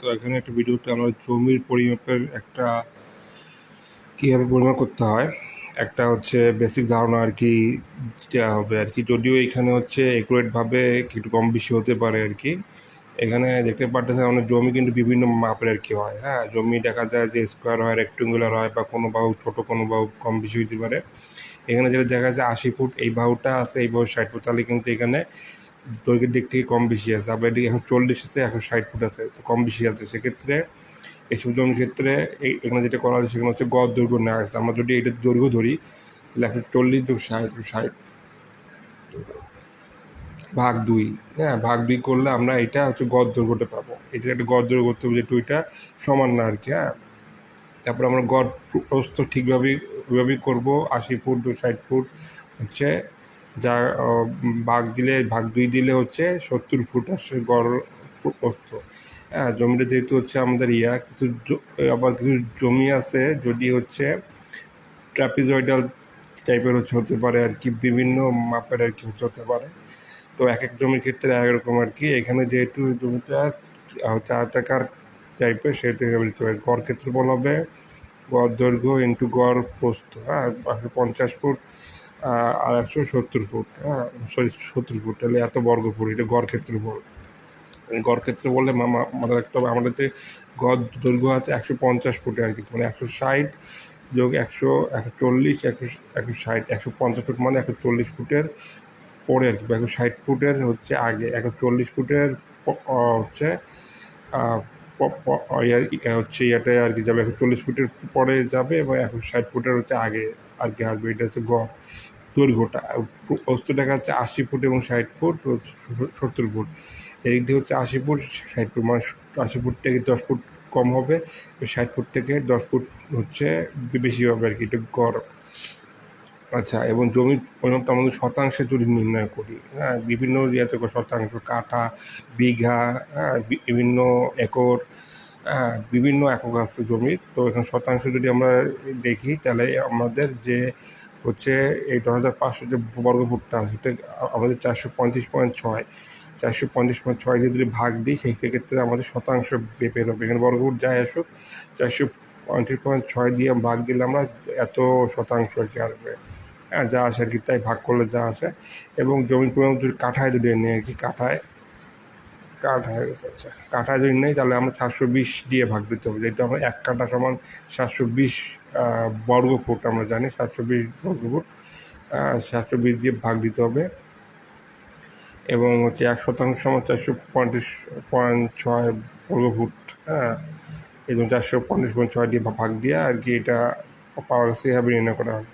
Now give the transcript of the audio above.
তো এখানে একটা ভিডিওতে আমরা জমির পরিমাপের একটা কীভাবে পরিমাপ করতে হয়। একটা হচ্ছে বেসিক ধারণা আর কি দেওয়া হবে আর কি। যদিও এখানে হচ্ছে একুরেটভাবে একটু কম বেশি হতে পারে আর কি। এখানে দেখতে পারতেছেন অনেক জমি কিন্তু বিভিন্ন মাপের আর কি হয় হ্যাঁ? জমি দেখা যায় যে স্কোয়ার হয় রেক্টেঙ্গুলার হয় বা কোনো বাহু ছোটো, কোনো বাহু কম বেশি হতে পারে। এখানে যেটা দেখা যায় আশি ফুট এই বাহুটা আছে, এই বাহু ষাট ফুট তাহলে কিন্তু এখানে দৈর্ঘ্যের দিক থেকে কম বেশি আছে। আবার এদিকে এখন চল্লিশ আছে, এখন ষাট ফুট আছে, তো কম বেশি আছে। সেক্ষেত্রে এইসব জমির ক্ষেত্রে এখানে যেটা করা হচ্ছে সেখানে হচ্ছে গড় দৈর্ঘ্য নেওয়া হয়েছে আমরা যদি এটা দৈর্ঘ্য ধরি, তাহলে একশো চল্লিশ যোগ ষাট ষাট ভাগ দুই। হ্যাঁ ভাগ দুই করলে আমরা এটা হচ্ছে গড় দৈর্ঘ্যটা পাবো। এটা একটা গড় দৈর্ঘ্য করতে হবে যেহেতু এটা সমান না আর কি হ্যাঁ। তারপর আমরা গড় প্রস্ত ঠিকভাবেই ওইভাবেই করব, আশি ফুট, ষাট ফুট হচ্ছে যা ভাগ দিলে, ভাগ দুই দিলে হচ্ছে সত্তর ফুট আসছে গড় প্রস্ত হ্যাঁ জমিটা যেহেতু হচ্ছে আমাদের ইয়া, কিছু আবার কিছু জমি আছে যদি হচ্ছে ট্রাপিজয়েডাল টাইপের হচ্ছে হতে পারে আর কি, বিভিন্ন মাপের আর কি হচ্ছে হতে পারে। তো এক এক জমির ক্ষেত্রে এক রকম আর কি। এখানে যেহেতু জমিটা চার টাকার টাইপের সেটা দিতে হবে গড় ক্ষেত্রফল হবে। গড় দৈর্ঘ্য ইন্টু গড় প্রস্থ হ্যাঁ পঞ্চাশ ফুট। আর একশো সত্তর ফুট হ্যাঁ সত্তর ফুট, তাহলে এত বর্গ ফুট, এটা গড় ক্ষেত্রফল গড় ক্ষেত্রে বললে মাথা রাখতে হবে, আমাদের যে গড় দৈর্ঘ্য আছে একশো পঞ্চাশ ফুটে আর কি মানে একশো ষাট যোগ একশো একশো চল্লিশ, একশো একশো ষাট, একশো পঞ্চাশ ফুট মানে একশো চল্লিশ ফুটের পরে আর কি একশো ষাট ফুটের হচ্ছে আগে, একশো চল্লিশ ফুটের হচ্ছে হচ্ছে ইয়েটা আর কি যাবে একশো চল্লিশ ফুটের পরে যাবে এবং একশো ষাট ফুটের হচ্ছে আগে আর কি আসবে এটা হচ্ছে গ, দৈর্ঘ্যটা। দেখা যাচ্ছে আশি ফুট এবং ষাট ফুট সত্তর ফুট। এদিক দিয়ে হচ্ছে আশি ফুট, ষাট ফুট মানে আশি ফুট থেকে দশ ফুট কম হবে। ষাট ফুট থেকে দশ ফুট হচ্ছে বেশি হবে আর কি। এটা গড়। আচ্ছা এবং জমির পরিমাপটা আমাদের শতাংশে যদি নির্ণয় করি হ্যাঁ বিভিন্ন ইয়েতে শতাংশ, কাঠা, বিঘা হ্যাঁ বিভিন্ন একর হ্যাঁ বিভিন্ন একক আছে জমির তো এখানে শতাংশ যদি আমরা দেখি, তাহলে আমাদের যে হচ্ছে এই দশ হাজার পাঁচশো যে বর্গফুটটা আছে, সেটা আমাদের চারশো পঁয়ত্রিশ পয়েন্ট ছয়, চারশো পঞ্চাশ পয়েন্ট ছয় যদি ভাগ দিই, সেই ক্ষেত্রে আমাদের শতাংশ বের হবে এখানে বর্গফুট যাই আসুক, চারশো পঁয়ত্রিশ পয়েন্ট ছয় দিয়ে ভাগ দিলে আমরা এত শতাংশ আসবে। যা আসে আর কি, তাই ভাগ করলে যা আসে এবং জমির পরিমাণ যদি কাঠায় যদি নেই আর কি, কাঠায় কাঠায় আচ্ছা কাঠায় যদি নেই, তাহলে আমরা সাতশো বিশ দিয়ে ভাগ দিতে হবে। যেহেতু আমরা এক কাঠা সমান সাতশো বিশ বর্গ ফুট আমরা জানি, সাতশো বিশ বর্গ ফুট সাতশো বিশ দিয়ে ভাগ দিতে হবে। এবং হচ্ছে এক শতাংশ সমান চারশো পঁয়ত্রিশ, পয়েন্ট ছয় বর্গ ফুট হ্যাঁ এবং চারশো পঞ্চাশ পয়েন্ট ছয় দিয়ে ভাগ দিয়ে আর কি এটা পাওয়া গেছে নির্ণয় করা হয়